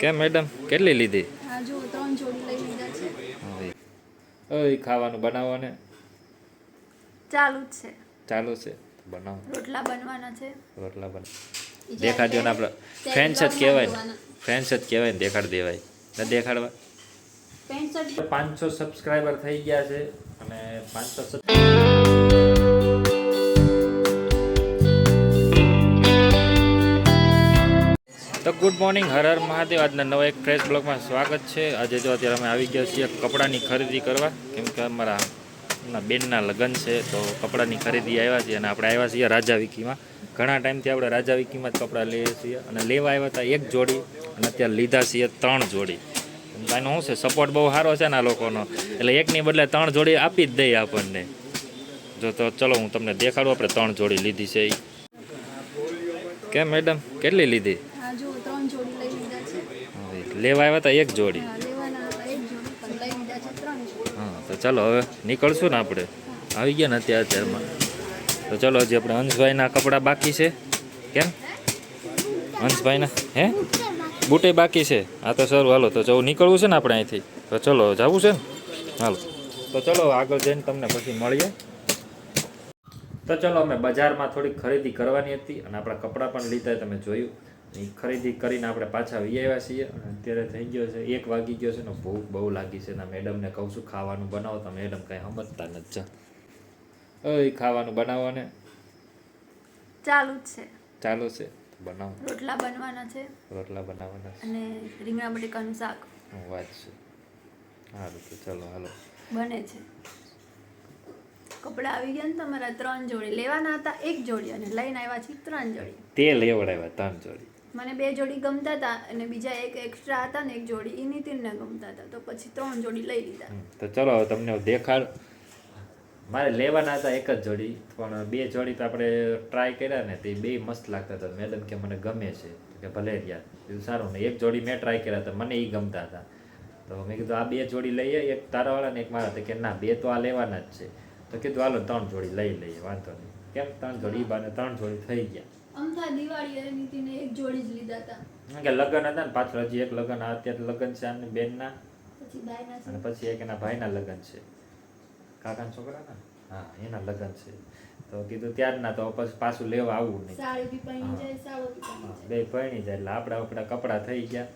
કેમ મેડમ? કેટલી લીધી? હા જો ત્રણ જોડી લઈ લીધા છે. ઓય ખાવાનું બનાવવાને? ચાલુ જ છે. ચાલુ છે? બનાવો. રોટલા બનવાના છે. રોટલા બન દેખાડજો ને આપણે ફ્રેન્ડ્સ જ કહેવાય ને. ફ્રેન્ડ્સ જ કહેવાય ને દેખાડ દેવાય. ન દેખાડવા. પાંચસો સબસ્ક્રાઈબર થઈ ગયા છે અને પાંચસો તો ગુડ મોર્નિંગ, હર હર મહાદેવ. આજના નવા એક ફ્રેશ બ્લોગમાં સ્વાગત છે. આજે જો અત્યારે અમે આવી ગયા છીએ કપડાની ખરીદી કરવા. કેમ કે અમારા બેનના લગ્ન છે, તો કપડાની ખરીદી આવ્યા છીએ અને આપણે આવ્યા છીએ રાજા વિકીમાં. ઘણા ટાઈમથી આપણે રાજા વિકીમાં જ કપડાં લઈએ છીએ અને લેવા આવ્યા હતા એક જોડી અને અત્યારે લીધા છીએ ત્રણ જોડી. એનો શું છે? સપોર્ટ બહુ સારો છે ને આ લોકોનો. એટલે એકની બદલે ત્રણ જોડી આપી જ દઈએ આપણને. જો તો ચલો હું તમને દેખાડું, આપણે ત્રણ જોડી લીધી છે. કેમ મેડમ? કેટલી લીધી હા જો ત્રણ જોડી લઈ લીધા છે હવે લેવા આવ્યા હતા એક જોડી હા તો ચાલો હવે નીકળશું ને આપણે. આવી ગયા ને અત્યારે અત્યારમાં તો ચલો હજી આપણે હંસભાઈના કપડાં બાકી છે. કેમ? હંસભાઈના હે? બુટે બાકી છે. હા તો સારું હાલો તો જવું નીકળવું છે ને આપણે અહીંથી. તો ચલો જવું છે ને? હાલો. તો ચલો આગળ જઈને તમને પછી મળીએ. તો ચલો અમે બજારમાં થોડીક ખરીદી કરવાની હતી અને આપણા કપડાં પણ લીધા તમે જોયું. એ ખરીદી કરીને આપણે પાછા વી આવ્યા છીએ. અને અત્યારે થઈ ગયો છે એક વાગી ગયો છે ને ભૂખ બહુ લાગી છે. ને મેડમને કહું છું ખાવાનું બનાવો. તો મેડમ કાંઈ સમજતા નથી. ઓય ખાવાનું બનાવો ને ચાલુ જ છે. ચાલુ છે? બનાવો. રોટલા બનવાના છે. રોટલા બનાવવાના છે. અને રીંગણા બટેકાનું શાક. વાત છે. સારું તો ચલો હાલો. બને છે. કપડાં આવી ગયા ને તમારા ત્રણ જોડી. લેવાના હતા એક જોડી અને લઈને આવ્યા છીએ ત્રણ જોડી. તે લેવડાવ્યા ત્રણ જોડી. મને બે જોડી ગમતા હતા અને બીજા એક એક્સ્ટ્રા હતા ને એક જોડી એ નીતિનને ગમતા હતા. તો પછી ત્રણ જોડી લઈ લીધા. તો ચલો હવે તમને હું દેખાડ. મારે લેવાના હતા એક જ જોડી પણ બે જોડી તો આપણે ટ્રાય કર્યા ને તે બે મસ્ત લાગતા હતા. મેડમ કે મને ગમે છે. કે ભલે રહ્યા એવું સારું ને એક જોડી મેં ટ્રાય કર્યા હતા મને એ ગમતા હતા. તો મેં કીધું આ બે જોડી લઈએ એક તારાવાળા ને એક મારા. તો કે ના બે તો આ લેવાના જ છે. તો કીધું હાલો ત્રણ જોડી લઈ લઈએ વાંધો નહીં. કેમ? ત્રણ જોડી બાને ત્રણ જોડી થઈ ગયા. અમથા દિવાળી અને નીતિને એક જોડી જ લીધા હતા કે લગ્ન હતા ને પાછળ હજી એક લગ્ન આ અત્યારે લગ્ન છે આની બેનના. પછી બાયના અને પછી એક એના ભાઈના લગ્ન છે. કાકાના છોકરાના હા એના લગ્ન છે. તો કીધું ત્યારના તો પછી પાછું લેવા આવવું નહીં. સાડી બી પહેણી જાય સાવડો બી પહેરી જાય. બે પહેણી જાય એટલે આપણા આપણા કપડા થઈ ગયા.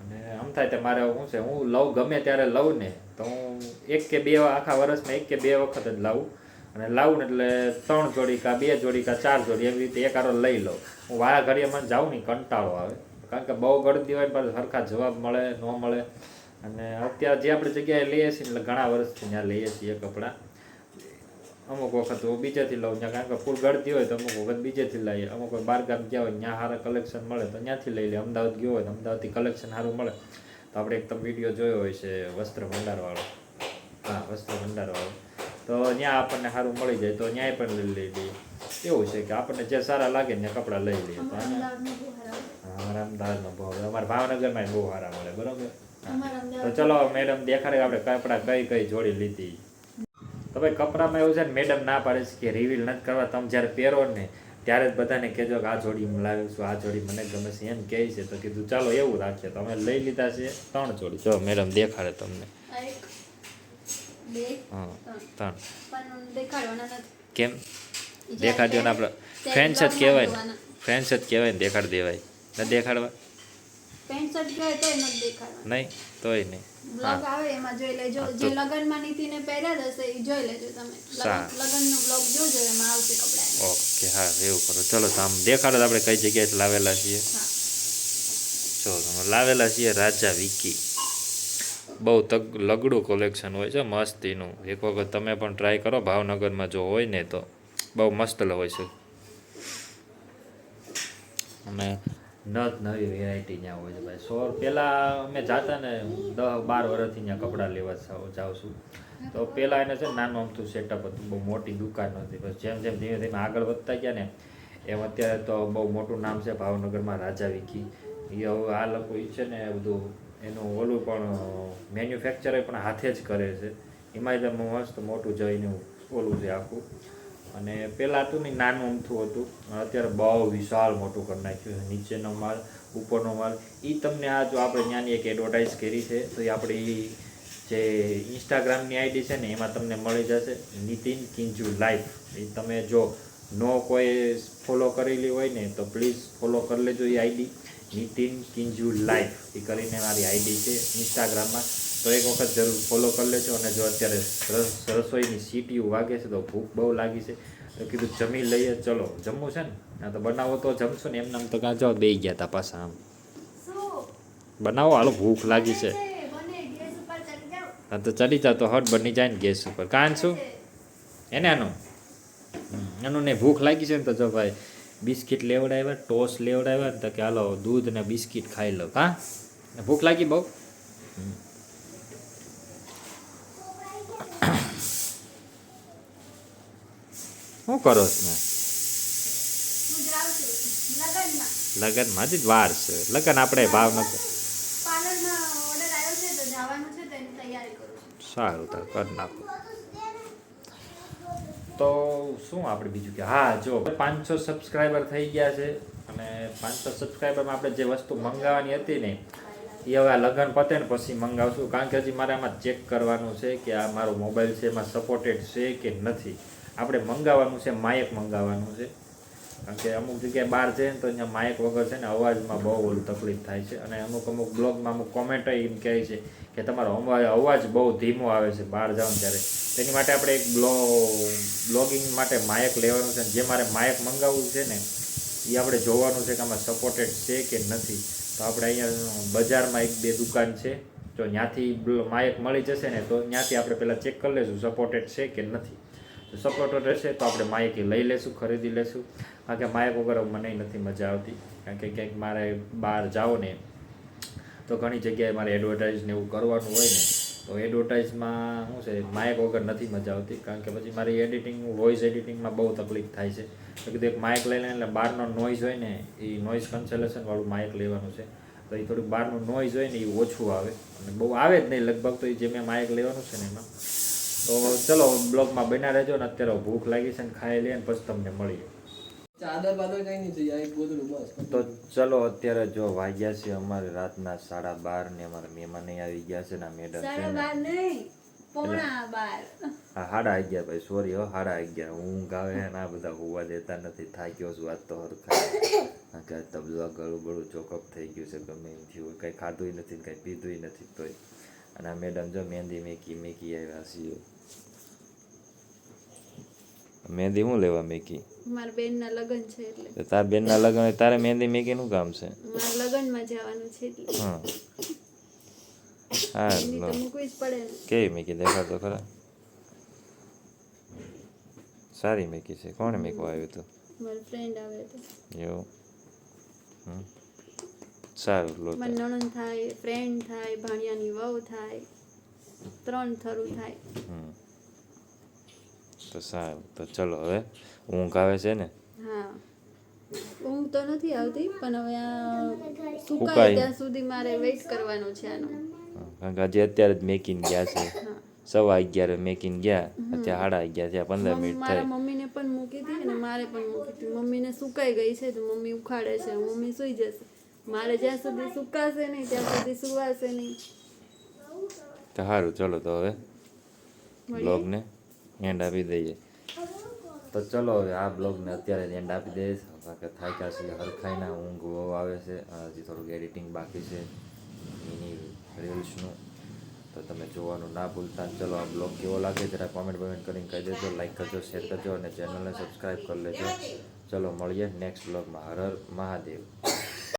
અને આમ થાય તે મારે શું છે હું લઉં ગમે ત્યારે લઉં ને તો હું એક કે બે આખા વર્ષમાં એક કે બે વખત જ લાવું. અને લાવું એટલે ત્રણ જોડી કા બે જોડી કા ચાર જોડી એવી રીતે એક આરો લઈ લઉં. હું વાયા ઘડીએ મને જાઉં ને કંટાળો આવે. કારણ કે બહુ ગળદી હોય પણ સરખા જવાબ મળે, ન મળે. અને અત્યારે જે આપણે જગ્યાએ લઈએ છીએ એટલે ઘણા વર્ષથી ત્યાં લઈએ છીએ કપડાં. અમુક વખત હું બીજેથી લઉં ત્યાં, કારણ કે ફૂલ ગળતી હોય તો અમુક વખત બીજેથી લઈએ. અમુક બાર ગામ ગયા હોય, ત્યાં સારા કલેક્શન મળે તો ત્યાંથી લઈ લે અમદાવાદ ગયો હોય તો અમદાવાદથી કલેક્શન સારું મળે. તો આપણે એકદમ વીડિયો જોયો હોય છે વસ્ત્ર ભંડારવાળો. હા, વસ્ત્ર ભંડારવાળો. તો ત્યાં આપણને સારું મળી જાય તો ત્યાંય પણ લઈ લઈ લઈએ એવું છે કે આપણને જે સારા લાગે ને કપડાં લઈ લઈએ તો ભાવ અમારે ભાવનગરમાં બહુ સારા મળે બરોબર? તો ચલો મેડમ દેખાડે આપણે કપડાં કઈ કઈ જોડી લીધી. તો ભાઈ કપડામાં એવું છે ને મેડમ ના પાડે છે કે રિવીલ નથી કરવા. તમે જ્યારે પહેરો ને ત્યારે જ બધાને કહેજો કે આ જોડી હું લાવ્યો છું આ જોડી મને ગમે છે. એમ કહે છે. તો કીધું ચાલો એવું રાખીએ. તો અમે લઈ લીધા છે ત્રણ જોડી. જો મેડમ દેખાડે તમને. ત્રણ. કેમ? દેખાડજો ને આપણે. ફ્રેન્ડ જ કહેવાય ને. ફ્રેન્ડ જ કહેવાય ને દેખાડ દેવાય. ન દેખાડવા? શર્ટ નહીં તોય નહીં. બ્લોગ આવે એમાં જોઈ લેજો. હા, જે લગનમાં નીતિને પહેર્યા હશે એ જોઈ લેજો તમે. લગનનો બ્લોગ જોજો એમાં આવશે કપડા. ઓકે હા એવું કરો. ચલો તો આમ દેખાડો આપણે કઈ જગ્યાએ લાવેલા છીએ. જો લાવેલા છીએ રાજા વિકી. બહુ તગ, લગડું કલેક્શન હોય છે, મસ્તીનું. એક વખત તમે પણ ટ્રાય કરો, ભાવનગરમાં જો હોય ને તો. બહુ મસ્ત હોય છે. અને નત નવી વેરાયટી ત્યાં હોય છે ભાઈ. સો પહેલાં અમે જાતા ને દસ બાર વર્ષથી ત્યાં કપડાં લેવા જાઉં છું. તો પહેલાં એને છે નાનું અમથું સેટઅપ હતું, બહુ મોટી દુકાન હતી. બસ જેમ જેમ ધીમે ધીમે આગળ વધતા ગયા ને, એમ અત્યારે તો બહુ મોટું નામ છે ભાવનગરમાં રાજા વિકી. એ હવે આ લોકો છે ને બધું એનું ઓલું પણ મેન્યુફેક્ચર પણ હાથે જ કરે છે. એમાં તમે મસ્ત મોટું જઈને ઓલું છે આખું અને પહેલાં હતું ને નાનું અમથું હતું. અત્યારે બહુ વિશાળ મોટું કરી નાખ્યું છે. નીચેનો માલ, ઉપરનો માલ. એ તમને આ જો આપણે ત્યાંની એક એડવર્ટાઇઝ કરી છે, તો એ આપણી જે ઇન્સ્ટાગ્રામની આઈડી છે ને, એમાં તમને મળી જશે. નીતિન કિંજુ લાઈફ. એ તમે જો નો કોઈ ફોલો કરેલી હોય ને, તો પ્લીઝ ફોલો કરી લેજો એ આઈડી નીતિન કિંજુ લાઈફ એ કરીને મારી આઈડી છે ઇન્સ્ટાગ્રામમાં. તો એક વખત જરૂર ફોલો કરી લેજો અને જો અત્યારે રસ રસોઈની સીટી વાગે છે તો ભૂખ બહુ લાગી છે. તો કીધું જમી લઈએ ચલો જમવું છે ને? હા તો બનાવો તો જમશું ને. એમને આમ તો કાં જાઓ બે ગયા તા પાછા આમ. બનાવો હાલો ભૂખ લાગી છે. જાઓ. હા તો ચડી જાવ તો હટ બની જાય ને ગેસ ઉપર. કાન શું એને આનું? એનું ને ભૂખ લાગી છે ને તો જો ભાઈ બિસ્કિટ લેવડાવ્યા ટોસ લેવડાવ્યા તો કે હાલો દૂધ ને બિસ્કિટ ખાઈ લો હા ને ભૂખ લાગી બહુ? શું કરો છો લગનમાં જ વાર છે. લગ્ન આપણે ભાવનગર નથી તો તો સારું તાર કરી નાખો. તો શું આપણે બીજું કે, હા, જો, પાંચસો સબસ્ક્રાઈબર થઈ ગયા છે અને પાંચસો સબસ્ક્રાઈબરમાં આપણે જે વસ્તુ મંગાવવાની હતી ને, એ હવે લગ્ન પતે ને પછી મંગાવશું. કારણ કે હજી મારે આમાં ચેક કરવાનું છે કે આ મારો મોબાઈલ છે, એમાં સપોર્ટેડ છે કે નથી. આપણે મંગાવવાનું છે, માયક મંગાવવાનું છે. કારણ કે અમુક જગ્યાએ બહાર છે ને તો અહીંયા માયક વગર છે ને અવાજમાં બહુ ઓલું તકલીફ થાય છે. અને અમુક અમુક બ્લોગમાં અમુક કોમેન્ટ એમ કહે છે કે તમારો અવાજ અવાજ બહુ ધીમો આવે છે બહાર જાઓ ત્યારે. તેની માટે આપણે એક બ્લો બ્લોગિંગ માટે માયક લેવાનું છે જે મારે માયક મંગાવવું છે ને એ આપણે જોવાનું છે કે આમાં સપોર્ટેડ છે કે નથી. તો આપણે અહીંયા બજારમાં એક બે દુકાન છે. જો ત્યાંથી માયક મળી જશે ને, તો ત્યાંથી આપણે પહેલાં ચેક કરી લઈશું સપોર્ટેડ છે કે નથી. તો સપોર્ટેડ રહેશે તો આપણે માયક લઈ લેશું, ખરીદી લેશું. કારણ કે માયક વગર મને નથી મજા આવતી. કારણ કે ક્યાંક મારે બહાર જાઓ ને, તો ઘણી જગ્યાએ મારે એડવર્ટાઇઝ ને એવું કરવાનું હોય ને તો એડવર્ટાઇઝમાં શું છે? માઇક વગર નથી મજા આવતી, કારણ કે પછી મારી એડિટિંગ વોઇસ એડિટિંગમાં બહુ તકલીફ થાય છે. તો કીધું એક માઇક લઈને એટલે બહારનો નોઇઝ હોય ને, એ નોઇઝ કન્સલેશનવાળું માઇક લેવાનું છે. તો એ થોડુંક બહારનું નોઇઝ હોય ને, એ ઓછું આવે. અને બહુ આવે જ નહીં લગભગ, તો એ જે મેં માઇક લેવાનું છે ને એમાં. તો ચલો બ્લોગમાં બના રહેજો ને, અત્યારે ભૂખ લાગી છે ને, ખાઈ લઈએ ને, પછી તમને મળીએ. ચાદર બાદર કઈ નહીં જોઈએ એક ગોદડું બસ. તો ચલો અત્યારે જો વાગ્યા છે અમારે રાતના સાડા બાર ને અમારા મહેમાન આવી ગયા છે ને મેડમ છે સાડા બાર નહીં પોણા બાર. હા હાડા અગિયાર ભાઈ સોરી હો હાડા અગિયાર ઊંઘ આવે ને આ બધા હોવા દેતા નથી થાક્યો છું વાત તો હરખા કે તબલા ગળું બળું ચોકઅપ થઈ ગયું છે ગમે એમ થયું કંઈ ખાધું નથી કંઈ પીધું નથી તોય. અને આ મેડમ જો મહેંદી મેકી મેકી આવ્યા છીએ. મહેંદી હું લેવા મેકી? મારા બેનના લગ્ન છે એટલે. તો તાર બેનના લગ્ન તારે મહેંદી મેકીનું કામ છે? મારા લગ્નમાં જવાનું છે એટલે. હા. હા તો મૂકવી જ પડે ને. કેવી મેકી? દેખાતો ખરા? સારી મેકી છે. કોણે મેકવા આવ્યું હતું મારો ફ્રેન્ડ આવે હતો હમ. સારું લો તો. મારી નણંદ થાય ફ્રેન્ડ થાય ભાણિયાની વહુ થાય ત્રણ થરું થાય. હમ. તો સારું તો ચલો હવે ઊંઘ આવે છે ને? ઊંઘ તો નથી આવતી પણ હવે આ સુકાય. ત્યાં સુધી મારે વેઇટ કરવાનું છે આનો. કારણ કે આજે અત્યારે જ મેકિંગ ગયા છે. સવા અગિયારે મેકિંગ ગયા અત્યારે સાડા અગિયાર થયા પંદર મિનિટ મારા થાય મમ્મીને પણ મૂકી હતી અને મારે પણ મૂકી હતી. મમ્મીને સુકાઈ ગઈ છે તો મમ્મી ઉખાડે છે. મમ્મી સૂઈ જશે. મારે જ્યાં સુધી સુકાશે નહીં ત્યાં સુધી સુવાશે નહીં. તો સારું ચલો તો હવે. બ્લોગ બ્લોગને એન્ડ આપી દઈએ. તો ચલો હવે આ બ્લોગને અત્યારે એન્ડ આપી દઈશ. કે થાય છે હરખાઈના ઊંઘ આવે છે. હજી થોડુંક એડિટિંગ બાકી છે. મિની રીલ્સનું. તો તમે જોવાનું ના ભૂલતા. ચલો આ બ્લોગ કેવો લાગે જરા કોમેન્ટ વમેન્ટ કરીને કહી દેજો. લાઈક કરજો શેર કરજો અને ચેનલને સબસ્ક્રાઈબ કરી લેજો. ચલો મળીએ નેક્સ્ટ બ્લોગમાં હર હર મહાદેવ.